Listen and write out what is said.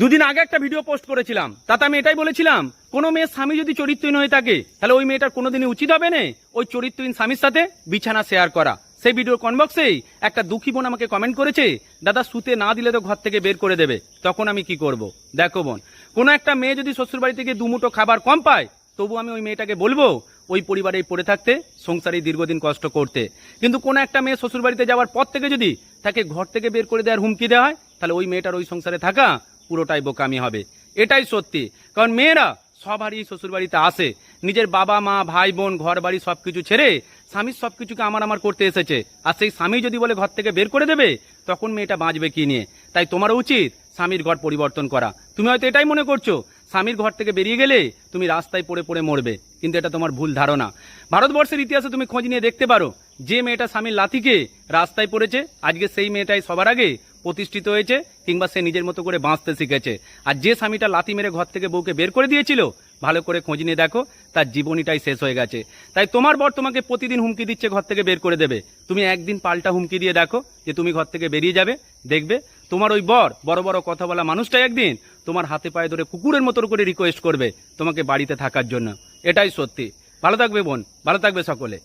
দুদিন আগে একটা ভিডিও পোস্ট করেছিলাম। তাতে আমি এটাই বলেছিলাম, কোনো মেয়ের স্বামী যদি চরিত্রহীন হয়ে থাকে, তাহলে ওই মেয়েটার কোনোদিনই উচিত হবে না ওই চরিত্রহীন স্বামীর সাথে বিছানা শেয়ার করা। সেই ভিডিওর কনবক্সেই একটা দুঃখী বোন আমাকে কমেন্ট করেছে, দাদা শুতে না দিলে তো ঘর থেকে বের করে দেবে। তখন আমি কি করব? দেখো বোন, কোনো একটা মেয়ে যদি শ্বশুরবাড়ি থেকে দুমুটো খাবার কম পায় তবু আমি ওই মেয়েটাকে বলব, ওই পরিবারেই পড়ে থাকতে সংসারে দীর্ঘদিন কষ্ট করতে। কিন্তু কোনো একটা মেয়ে শ্বশুরবাড়িতে যাওয়ার পর থেকে যদি তাকে ঘর থেকে বের করে দেওয়ার হুমকি দেওয়া হয়, তাহলে ওই মেয়েটার ওই সংসারে থাকা পুরোটাই বোকামি হবে। এটাই সত্যি। কারণ মেয়েরা সবারই শ্বশুরবাড়িতে আসে। নিজের বাবা মা, ভাই বোন ঘর বাড়ি সব কিছু ছেড়ে স্বামীর সব কিছুকে আমার আমার করতে এসেছে। আর সেই স্বামী যদি বলে ঘর থেকে বের করে দেবে, তখন মেয়েটা বাঁচবে কি নিয়ে? তাই তোমার উচিত স্বামীর ঘর পরিবর্তন করা। তুমি হয়তো এটাই মনে করছ, স্বামীর ঘর থেকে বেরিয়ে গেলে তুমি রাস্তায় পড়ে পড়ে মরবে। কিন্তু এটা তোমার ভুল ধারণা। ভারতবর্ষের ইতিহাসে তুমি খোঁজ নিয়ে দেখতে পারো, যে মেয়েটা স্বামীর লাথিকে রাস্তায় পড়েছে, আজকে সেই মেয়েটাই সবার আগে প্রতিষ্ঠিত হয়েছে কিংবা সে নিজের মতো করে বাঁচতে শিখেছে। আর যে স্বামীটা লাথি মেরে ঘর থেকে বউকে বের করে দিয়েছিল, ভালো করে খোঁজ নিয়ে দেখো, তার জীবনীটাই শেষ হয়ে গেছে। তাই তোমার বর তোমাকে প্রতিদিন হুমকি দিচ্ছে ঘর থেকে বের করে দেবে। তুমি একদিন পাল্টা হুমকি দিয়ে দেখো যে তুমি ঘর থেকে বেরিয়ে যাবে, দেখবে তোমার ওই বর, বড় বড় কথা বলা মানুষটাই একদিন তোমার হাতে পায়ে ধরে কুকুরের মতো করে রিকোয়েস্ট করবে তোমাকে বাড়িতে থাকার জন্য। এটাই সত্যি। ভালো থাকবে বোন, ভালো থাকবে সকলে।